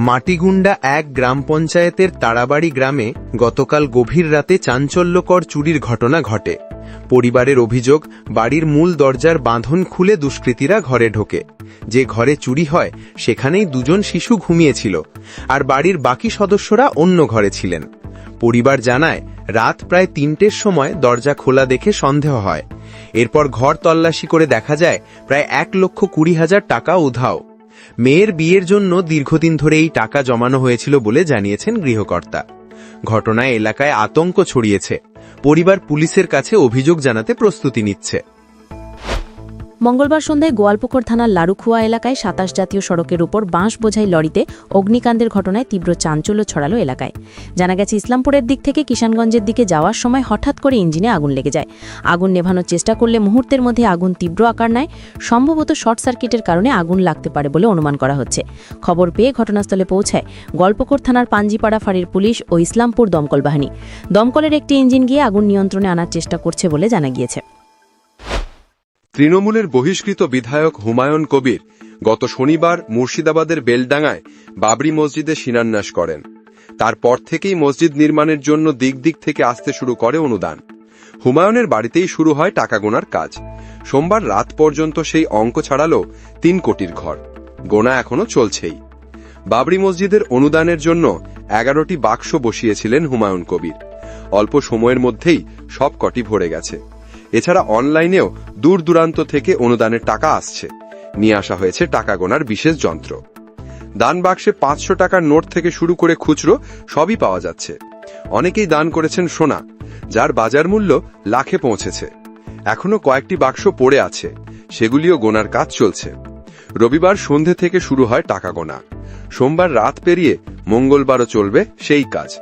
মাটিগুন্ডা এক গ্রাম পঞ্চায়েতের তারাবাড়ি গ্রামে গতকাল গভীর রাতে চাঞ্চল্যকর চুরির ঘটনা ঘটে। পরিবারের অভিযোগ, বাড়ির মূল দরজার বাঁধন খুলে দুষ্কৃতীরা ঘরে ঢোকে। যে ঘরে চুরি হয়, সেখানেই দুজন শিশু ঘুমিয়েছিল, আর বাড়ির বাকি সদস্যরা অন্য ঘরে ছিলেন। পরিবার জানায়, রাত প্রায় তিনটের সময় দরজা খোলা দেখে সন্দেহ হয়। এরপর ঘর তল্লাশি করে দেখা যায়, প্রায় এক লক্ষ কুড়ি হাজার টাকা উধাও। মেয়ের বিয়ের জন্য দীর্ঘদিন ধরে এই টাকা জমানো হয়েছিল বলে জানিয়েছেন গৃহকর্তা। ঘটনায় এলাকায় আতঙ্ক ছড়িয়েছে। পরিবার পুলিশের কাছে অভিযোগ জানাতে প্রস্তুতি নিচ্ছে। মঙ্গলবার সন্ধ্যায় গোয়ালপুকুর থানার লারুখুয়া এলাকায় সাতাশ জাতীয় সড়কের উপর বাঁশ বোঝাই লরিতে অগ্নিকাণ্ডের ঘটনায় তীব্র চাঞ্চল্য ছড়ালো এলাকায়। জানা গেছে, ইসলামপুরের দিক থেকে কিষানগঞ্জের দিকে যাওয়ার সময় হঠাৎ করে ইঞ্জিনে আগুন লেগে যায়। আগুন নেভানোর চেষ্টা করলে মুহূর্তের মধ্যে আগুন তীব্র আকার নেয়। সম্ভবত শর্ট সার্কিটের কারণে আগুন লাগতে পারে বলে অনুমান করা হচ্ছে। খবর পেয়ে ঘটনাস্থলে পৌঁছায় গল্পকোর থানার পাঞ্জিপাড়া ফাঁড়ির পুলিশ ও ইসলামপুর দমকল বাহিনী। দমকলের একটি ইঞ্জিন গিয়ে আগুন নিয়ন্ত্রণে আনার চেষ্টা করছে বলে জানা গিয়েছে। তৃণমূলের বহিষ্কৃত বিধায়ক হুমায়ুন কবির গত শনিবার মুর্শিদাবাদের বেলডাঙ্গায় বাবরি মসজিদে শিলান্যাস করেন। তারপর থেকেই মসজিদ নির্মাণের জন্য দিক দিক থেকে আসতে শুরু করে অনুদান। হুমায়ুনের বাড়িতেই শুরু হয় টাকা গোনার কাজ। সোমবার রাত পর্যন্ত সেই অঙ্ক ছাড়ালো তিন কোটির ঘর। গোনা এখনও চলছেই। বাবরি মসজিদের অনুদানের জন্য এগারোটি বাক্স বসিয়েছিলেন হুমায়ুন কবির। অল্প সময়ের মধ্যেই সব কটি ভরে গেছে। এছাড়া অনলাইনেও দূর দূরান্ত থেকে অনুদানের টাকা আসছে। নিয়ে আসা হয়েছে টাকা গোনার বিশেষ যন্ত্র। দান বাক্সে পাঁচশো টাকার নোট থেকে শুরু করে খুচরো সবই পাওয়া যাচ্ছে। অনেকেই দান করেছেন সোনা, যার বাজার মূল্য লাখে পৌঁছেছে। এখনও কয়েকটি বাক্স পড়ে আছে, সেগুলিও গোনার কাজ চলছে। রবিবার সন্ধে থেকে শুরু হয় টাকা গোনা। সোমবার রাত পেরিয়ে মঙ্গলবারও চলবে সেই কাজ।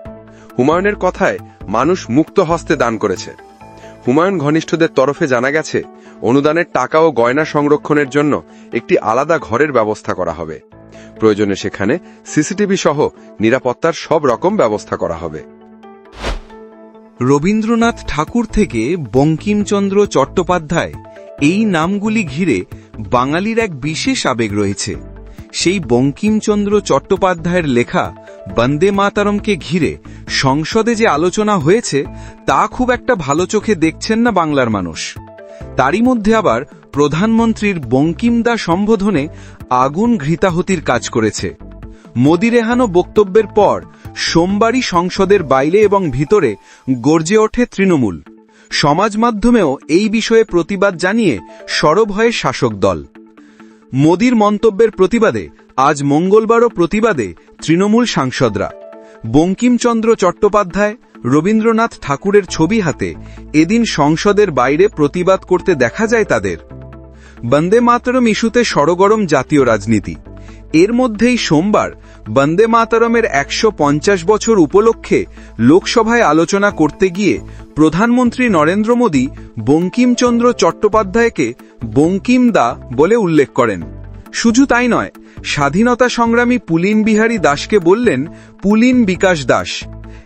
হুমায়ুনের কথায় মানুষ মুক্ত হস্তে দান করেছে। হুমায়ুন ঘনিষ্ঠদের তরফে জানা গেছে, অনুদানের টাকা ও গয়না সংরক্ষণের জন্য একটি আলাদা ঘরের ব্যবস্থা করা হবে। প্রয়োজনে সেখানে সিসিটিভি সহ নিরাপত্তার সব রকম ব্যবস্থা করা হবে। রবীন্দ্রনাথ ঠাকুর থেকে বঙ্কিমচন্দ্র চট্টোপাধ্যায় এই নামগুলি ঘিরে বাঙালির এক বিশেষ আবেগ রয়েছে। সেই বঙ্কিমচন্দ্র চট্টোপাধ্যায়ের লেখা বন্দে মাতারমকে ঘিরে সংসদে যে আলোচনা হয়েছে, তা খুব একটা ভালো চোখে দেখছেন না বাংলার মানুষ। তারই মধ্যে আবার প্রধানমন্ত্রীর বঙ্কিমদা সম্বোধনে আগুন ঘৃতাহতির কাজ করেছে। মোদি রেহানো বক্তব্যের পর সোমবারই সংসদের বাইরে এবং ভিতরে গর্জে ওঠে তৃণমূল। সমাজ মাধ্যমেও এই বিষয়ে প্রতিবাদ জানিয়ে সরব হয় শাসক দল। মোদির মন্তব্যের প্রতিবাদে আজ মঙ্গলবারও প্রতিবাদে তৃণমূল সাংসদরা। বঙ্কিমচন্দ্র চট্টোপাধ্যায়, রবীন্দ্রনাথ ঠাকুরের ছবি হাতে এদিন সংসদের বাইরে প্রতিবাদ করতে দেখা যায় তাদের। বন্দে মাতরম ইস্যুতে সরগরম জাতীয় রাজনীতি। এর মধ্যেই সোমবার বন্দে মাতরমের একশো বছর উপলক্ষে লোকসভায় আলোচনা করতে গিয়ে প্রধানমন্ত্রী নরেন্দ্র মোদী বঙ্কিমচন্দ্র চট্টোপাধ্যায়কে বঙ্কিম দা বলে উল্লেখ করেন। শুধু তাই নয়, স্বাধীনতা সংগ্রামী পুলিন বিহারী দাসকে বললেন পুলিন বিকাশ দাস।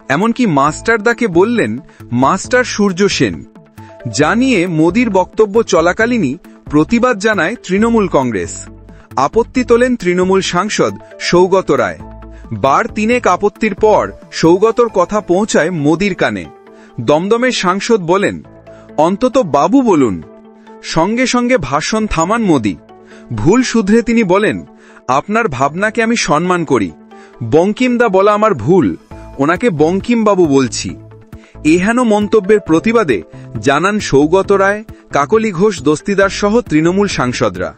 এমনকি মাস্টার দাকে বললেন মাস্টার সূর্য সেন। জানিয়ে মোদির বক্তব্য চলাকালীনই প্রতিবাদ জানায় তৃণমূল কংগ্রেস। আপত্তি তোলেন তৃণমূল সাংসদ সৌগত রায়। বার তিনেক আপত্তির পর সৌগতর কথা পৌঁছায় মোদির কানে। দমদমের সাংসদ বলেন, অন্তত বাবু বলুন। সঙ্গে সঙ্গে ভাষণ থামান মোদি। ভুল শুধরে তিনি বলেন, আপনার ভাবনাকে আমি সম্মান করি। বঙ্কিমদা বলা আমার ভুল, ওনাকে বঙ্কিমবাবু বলছি। এহেন মন্তব্যের প্রতিবাদে জানান সৌগত রায়, কাকলি ঘোষ দস্তিদার সহ তৃণমূল সাংসদরা।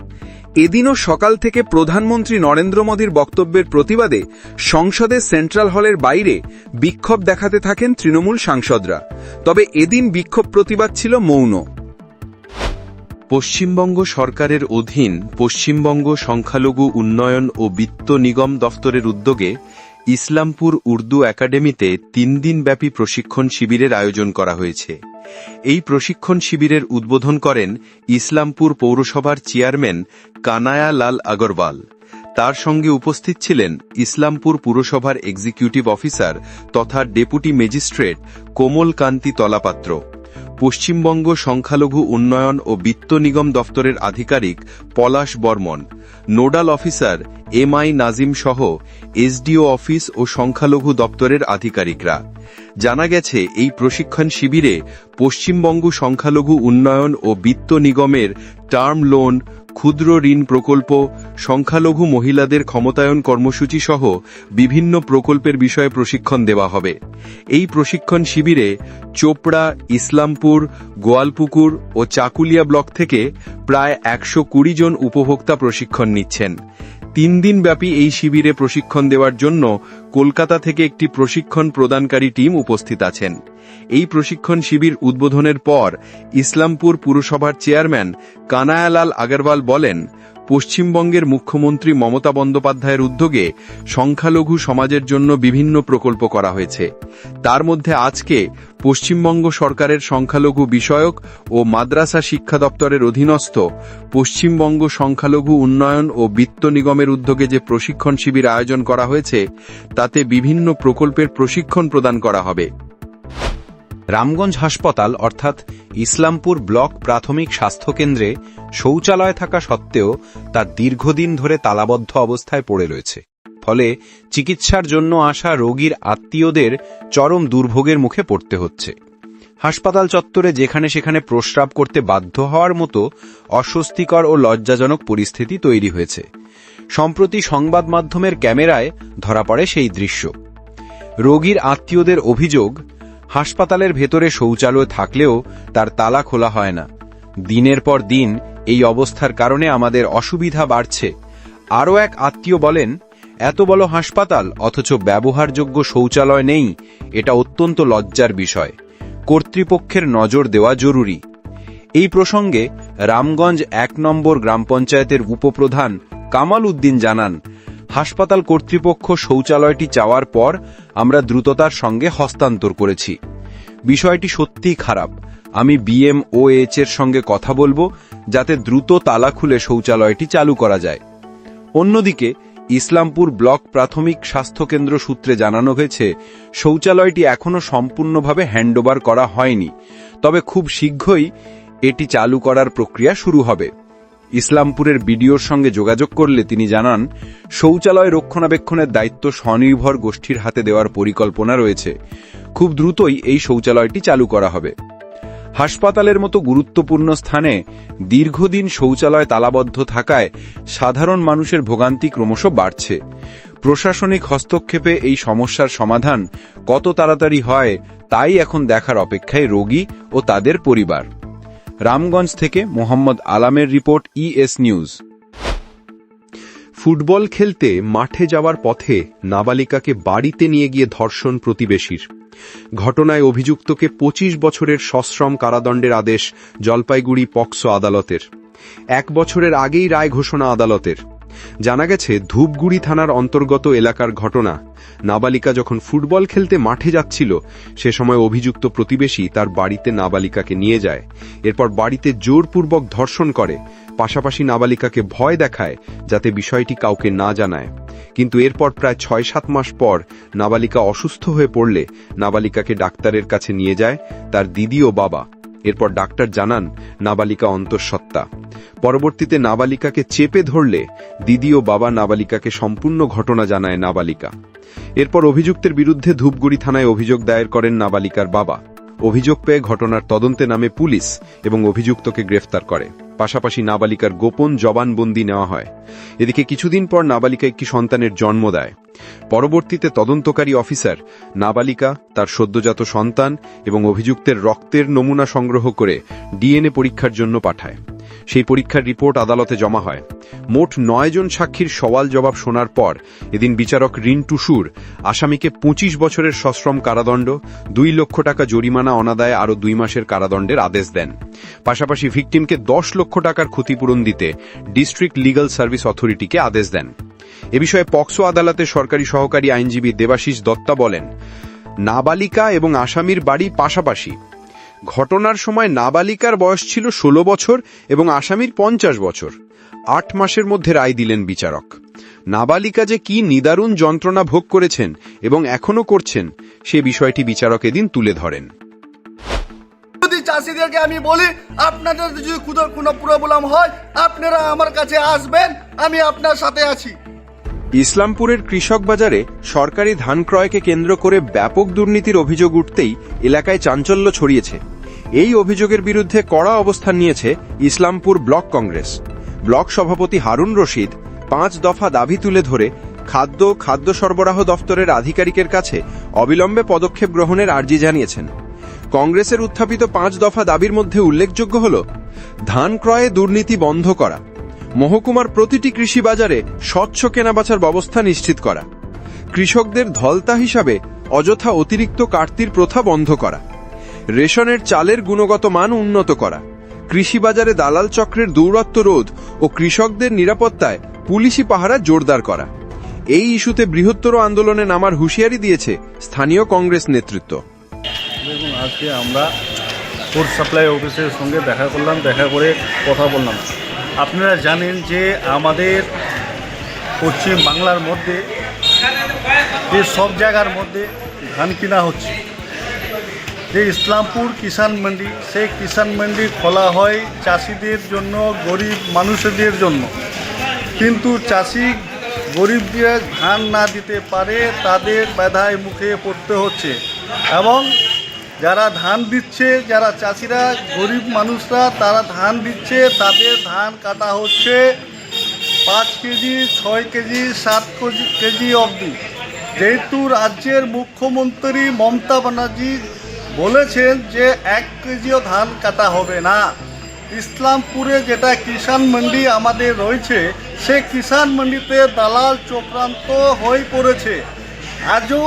এদিনও সকাল থেকে প্রধানমন্ত্রী নরেন্দ্র মোদীর বক্তব্যের প্রতিবাদে সংসদে সেন্ট্রাল হলের বাইরে বিক্ষোভ দেখাতে থাকেন তৃণমূল সাংসদরা। তবে এদিন বিক্ষোভ প্রতিবাদ ছিল মৌন। পশ্চিমবঙ্গ সরকারের অধীন পশ্চিমবঙ্গ সংখ্যালঘু উন্নয়ন ও বিত্ত নিগম দফতরের উদ্যোগে ইসলামপুর উর্দু একাডেমিতে তিন দিনব্যাপী প্রশিক্ষণ শিবিরের আয়োজন করা হয়েছে। এই প্রশিক্ষণ শিবিরের উদ্বোধন করেন ইসলামপুর পৌরসভার চেয়ারম্যান কানায়া লাল আগরওয়াল। তার সঙ্গে উপস্থিত ছিলেন ইসলামপুর পুরসভার এক্সিকিউটিভ অফিসার তথা ডেপুটি ম্যাজিস্ট্রেট কোমল কান্তি তলাপাত্র। পশ্চিমবঙ্গ সংখ্যালঘু উন্নয়ন ও বিত্ত নিগম দফতরের আধিকারিক Palash Barman, nodal officer M I Nazim সহ এসডিও অফিস ও সংখ্যালঘু দপ্তরের আধিকারিকরা। জানা গেছে, এই প্রশিক্ষণ শিবিরে পশ্চিমবঙ্গ সংখ্যালঘু উন্নয়ন ও বিত্ত নিগমের টার্ম লোন ক্ষুদ্র ঋণ প্রকল্প, সংখ্যালঘু মহিলাদের ক্ষমতায়ন কর্মসূচি সহ বিভিন্ন প্রকল্পের বিষয়ে প্রশিক্ষণ দেওয়া হবে। এই প্রশিক্ষণ শিবিরে চোপড়া, ইসলামপুর, গোয়ালপুকুর ও চাকুলিয়া ব্লক থেকে প্রায় একশো কুড়ি জন উপভোক্তা প্রশিক্ষণ নিচ্ছেন। তিন দিন ব্যাপী এই শিবিরে প্রশিক্ষণ দেওয়ার জন্য কলকাতা থেকে একটি প্রশিক্ষণ প্রদানকারী টিম উপস্থিত আছেন। এই প্রশিক্ষণ শিবির উদ্বোধনের পর ইসলামপুর পুরসভার চেয়ারম্যান কানায়ালাল আগরওয়াল বলেন পশ্চিমবঙ্গের মুখ্যমন্ত্রী মমতা বন্দ্যোপাধ্যায়ের উদ্যোগে সংখ্যালঘু সমাজের জন্য বিভিন্ন প্রকল্প করা হয়েছে। তার মধ্যে আজকে পশ্চিমবঙ্গ সরকারের সংখ্যালঘু বিষয়ক ও মাদ্রাসা শিক্ষা দপ্তরের অধীনস্থ পশ্চিমবঙ্গ সংখ্যালঘু উন্নয়ন ও বিত্ত নিগমের উদ্যোগে যে প্রশিক্ষণ শিবির আয়োজন করা হয়েছে, তাতে বিভিন্ন প্রকল্পের প্রশিক্ষণ প্রদান করা হবে। রামগঞ্জ হাসপাতাল, অর্থাৎ ইসলামপুর ব্লক প্রাথমিক স্বাস্থ্যকেন্দ্রে শৌচালয় থাকা সত্ত্বেও তা দীর্ঘদিন ধরে তালাবদ্ধ অবস্থায় পড়ে রয়েছে। ফলে চিকিৎসার জন্য আসা রোগীর আত্মীয়দের চরম দুর্ভোগের মুখে পড়তে হচ্ছে। হাসপাতাল চত্বরে যেখানে সেখানে প্রস্রাব করতে বাধ্য হওয়ার মতো অস্বস্তিকর ও লজ্জাজনক পরিস্থিতি তৈরি হয়েছে। সম্প্রতি সংবাদ মাধ্যমের ক্যামেরায় ধরা পড়ে সেই দৃশ্য। রোগীর আত্মীয়দের অভিযোগ হাসপাতালের ভেতরে শৌচালয় থাকলেও তার তালা খোলা হয় না। দিনের পর দিন এই অবস্থার কারণে আমাদের অসুবিধা বাড়ছে। আরও এক আত্মীয় বলেন, এত বড় হাসপাতাল, অথচ ব্যবহারযোগ্য শৌচালয় নেই, এটা অত্যন্ত লজ্জার বিষয়। কর্তৃপক্ষের নজর দেওয়া জরুরি। এই প্রসঙ্গে রামগঞ্জ এক নম্বর গ্রাম পঞ্চায়েতের উপপ্রধান কামাল উদ্দিন জানান হাসপাতাল কর্তৃপক্ষ শৌচালয়টি চাওয়ার পর আমরা দ্রুততার সঙ্গে হস্তান্তর করেছি। বিষয়টি সত্যিই খারাপ। আমি বিএমওএইচ এর সঙ্গে কথা বলব যাতে দ্রুত তালা খুলে শৌচালয়টি চালু করা যায়। অন্যদিকে, ইসলামপুর ব্লক প্রাথমিক স্বাস্থ্যকেন্দ্র সূত্রে জানানো হয়েছে, শৌচালয়টি এখনও সম্পূর্ণভাবে হ্যান্ডওভার করা হয়নি। তবে খুব শীঘ্রই এটি চালু করার প্রক্রিয়া শুরু হবে। ইসলামপুরের বিডিওর সঙ্গে যোগাযোগ করলে তিনি জানান, শৌচালয় রক্ষণাবেক্ষণের দায়িত্ব স্বনির্ভর গোষ্ঠীর হাতে দেওয়ার পরিকল্পনা রয়েছে। খুব দ্রুতই এই শৌচালয়টি চালু করা হবে। হাসপাতালের মতো গুরুত্বপূর্ণ স্থানে দীর্ঘদিন শৌচালয় তালাবদ্ধ থাকায় সাধারণ মানুষের ভোগান্তি ক্রমশ বাড়ছে। প্রশাসনিক হস্তক্ষেপে এই সমস্যার সমাধান কত তাড়াতাড়ি হয়, তাই এখন দেখার অপেক্ষায় রোগী ও তাদের পরিবার। রামগঞ্জ থেকে মোহাম্মদ আলামের রিপোর্ট ইএস নিউজ। ফুটবল খেলতে মাঠে যাওয়ার পথে নাবালিকাকে বাড়িতে নিয়ে গিয়ে ধর্ষণ প্রতিবেশীর। ঘটনায় অভিযুক্তকে ২৫ বছরের সশ্রম কারাদণ্ডের আদেশ জলপাইগুড়ি পক্সো আদালতের। এক বছরের আগেই রায় ঘোষণা আদালতের। জানা গেছে, ধূপগুড়ি থানার অন্তর্গত এলাকার ঘটনা। নাবালিকা যখন ফুটবল খেলতে মাঠে যাচ্ছিল, সে সময় অভিযুক্ত প্রতিবেশী তার বাড়িতে নাবালিকাকে নিয়ে যায়। এরপর বাড়িতে জোরপূর্বক ধর্ষণ করে। পাশাপাশি নাবালিকাকে ভয় দেখায়, যাতে বিষয়টি কাউকে না জানায়। কিন্তু এরপর প্রায় ছয় সাত মাস পর নাবালিকা অসুস্থ হয়ে পড়লে, নাবালিকাকে ডাক্তারের কাছে নিয়ে যায় তার দিদি ও বাবা। এরপর ডাক্তার জানান, নাবালিকা অন্তঃসত্ত্বা। পরবর্তীতে নাবালিকাকে চেপে ধরলে দিদি ও বাবা নাবালিকাকে সম্পূর্ণ ঘটনা জানায় নাবালিকা। এরপর অভিযুক্তের বিরুদ্ধে ধূপগুড়ি থানায় অভিযোগ দায়ের করেন নাবালিকার বাবা। অভিযোগ পেয়ে ঘটনার তদন্তে নামে পুলিশ এবং অভিযুক্তকে গ্রেফতার করে। পাশাপাশি নাবালিকার গোপন জবানবন্দি নেওয়া হয়। এদিকে কিছুদিন পর নাবালিকা একটি সন্তানের জন্ম দেয়। পরবর্তীতে তদন্তকারী অফিসার নাবালিকা, তার সদ্যজাত সন্তান এবং অভিযুক্তের রক্তের নমুনা সংগ্রহ করে ডিএনএ পরীক্ষার জন্য পাঠায়। সেই পরীক্ষার রিপোর্ট আদালতে জমা হয়। মোট নয় জন সাক্ষীর সওয়াল জবাব শোনার পর এদিন বিচারক রিন্টু সুর, আসামিকে পঁচিশ বছরের সশ্রম কারাদণ্ড, দুই লক্ষ টাকা জরিমানা অনাদায়ে আরও দুই মাসের কারাদণ্ডের আদেশ দেন। পাশাপাশি ভিকটিমকে দশ লক্ষ টাকার ক্ষতিপূরণ দিতে ডিস্ট্রিক্ট লিগাল সার্ভিস অথরিটিকে আদেশ দেন। এ বিষয়ে পক্সো আদালতে সরকারি সহকারী আইনজীবী দেবাশিস দত্তা বলেন, নাবালিকা এবং আসামির বাড়ি পাশাপাশি ঘটনার সময় নাবালিকার বয়স ছিল ১৬ বছর এবং আসামির পঞ্চাশ বছর। আট মাসের মধ্যে রায় দিলেন বিচারক। নাবালিকা যে কি নিদারুণ যন্ত্রণা ভোগ করেছেন এবং এখনও করছেন সে বিষয়টি বিচারক এদিন তুলে ধরেন। যদি চাষিদেরকে আমি বলি আপনাদের যদি কোনো কোনো প্রবলেম হয় আপনারা আমার কাছে আসবেন আমি আপনার সাথে আছি। ইসলামপুরের কৃষক বাজারে সরকারি ধান ক্রয়কে কেন্দ্র করে ব্যাপক দুর্নীতির অভিযোগ উঠতেই এলাকায় চাঞ্চল্য ছড়িয়েছে। এই অভিযোগের বিরুদ্ধে কড়া অবস্থান নিয়েছে ইসলামপুর ব্লক কংগ্রেস। ব্লক সভাপতি হারুন রশিদ পাঁচ দফা দাবি তুলে ধরে খাদ্য খাদ্য সরবরাহ দফতরের আধিকারিকের কাছে অবিলম্বে পদক্ষেপ গ্রহণের আর্জি জানিয়েছেন। কংগ্রেসের উত্থাপিত পাঁচ দফা দাবির মধ্যে উল্লেখযোগ্য হল ধান ক্রয়ে দুর্নীতি বন্ধ করা, মহকুমার প্রতিটি কৃষি বাজারে স্বচ্ছ কেনাবেচার ব্যবস্থা নিশ্চিত করা, কৃষকদের ধলতা হিসাবে অযথা অতিরিক্ত কাটতির প্রথা বন্ধ করা। রেশনের চালের গুণগত মান উন্নত করা কৃষি বাজারে দালাল চক্রের দৌরত্ব রোধ ও কৃষকদের নিরাপত্তায় পুলিশি পাহারা জোরদার করা। এই ইস্যুতে বৃহত্তর আন্দোলনে নামার হুঁশিয়ারি দিয়েছে স্থানীয় কংগ্রেস নেতৃত্ব। আজকে আমরা ফুড সাপ্লাই অফিসের সঙ্গে দেখা করলাম, দেখা করে কথা বললাম। আপনারা জানেন যে আমাদের পশ্চিম বাংলার মধ্যে যে সব জায়গার মধ্যে ধান কিনা হচ্ছে যে ইসলামপুর কিষাণ মান্ডি, সেই কিষাণ মান্ডি খোলা হয় চাষিদের জন্য, গরিব মানুষদের জন্য। কিন্তু চাষি গরিবদের ধান না দিতে পারে, তাদের বাধায় মুখে পড়তে হচ্ছে। এবং যারা ধান দিচ্ছে, যারা চাষিরা, গরিব মানুষরা, তারা ধান দিচ্ছে, তাদের ধান কাটা হচ্ছে পাঁচ কেজি, ছয় কেজি, সাত কেজি কেজি অবধি। যেহেতু রাজ্যের মুখ্যমন্ত্রী মমতা ব্যানার্জি বলেছেন যে এক কেজিও ধান কাটা হবে না। ইসলামপুরে যেটা কিষাণ মান্ডি আমাদের রয়েছে, সে কিষাণ মান্ডিতে দালাল চক্রান্ত হয়ে পড়েছে। আজও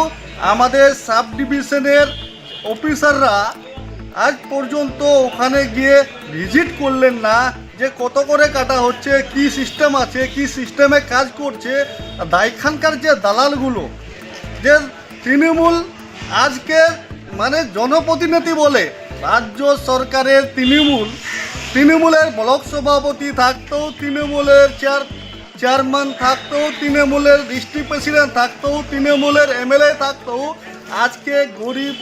আমাদের সাব ডিভিশনের অফিসাররা আজ পর্যন্ত ওখানে গিয়ে ভিজিট করলেন না যে কত করে কাটা হচ্ছে, কি সিস্টেম আছে, কি সিস্টেমে কাজ করছে দায়খানকার যে দালালগুলো, যে তৃণমূল আজকে মানে জনপ্রতিনিধি বলে রাজ্য সরকারের তৃণমূল, তৃণমূলের ব্লক সভাপতি থাকতেও তৃণমূলের চেয়ার, চেয়ারম্যান থাকতেও তৃণমূলের ডিস্ট্রিক্ট প্রেসিডেন্ট থাকতেও তৃণমূলের এমএলএ থাকতেও আজকে গরিব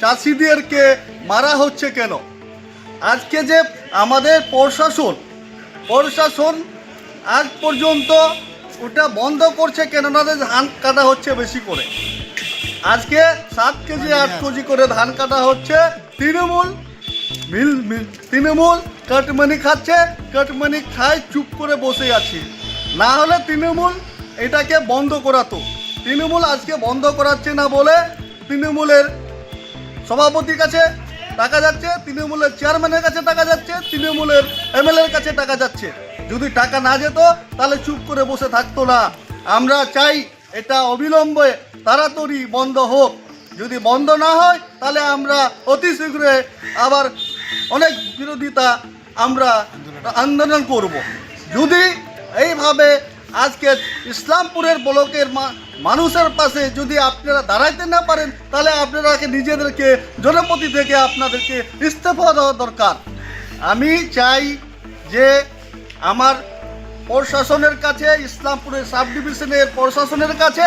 চাষিদেরকে মারা হচ্ছে কেন? আজকে যে আমাদের প্রশাসন প্রশাসন আজ পর্যন্ত ওটা বন্ধ করছে কেননা ধান কাটা হচ্ছে বেশি করে। আজকে সাত কেজি আট কেজি করে ধান কাটা হচ্ছে। তৃণমূল মিল মিল- তৃণমূল কাটমানি খাচ্ছে, কাটমানি খায় চুপ করে বসে আছে। না হলে তৃণমূল এটাকে বন্ধ করাতো। তৃণমূল আজকে বন্ধ করাচ্ছে না বলে তৃণমূলের সভাপতির কাছে টাকা যাচ্ছে, তৃণমূলের চেয়ারম্যানের কাছে টাকা যাচ্ছে, তৃণমূলের এমএলএর কাছে টাকা যাচ্ছে। যদি টাকা না যেত, তাহলে চুপ করে বসে থাকতো না। আমরা চাই এটা অবিলম্বে তাড়াতাড়ি বন্ধ হোক। যদি বন্ধ না হয়, তাহলে আমরা অতি শীঘ্রে আবার অনেক বিরোধিতা আমরা আন্দোলন করব। যদি এইভাবে আজকে ইসলামপুরের ব্লকের মানুষের পাশে যদি আপনারা দাঁড়াইতে না পারেন, তাহলে আপনারা নিজেদেরকে জনপতি থেকে আপনাদেরকে ইস্তফা দেওয়া দরকার। আমি চাই যে আমার প্রশাসনের কাছে ইসলামপুরের সাব ডিভিশনের প্রশাসনের কাছে।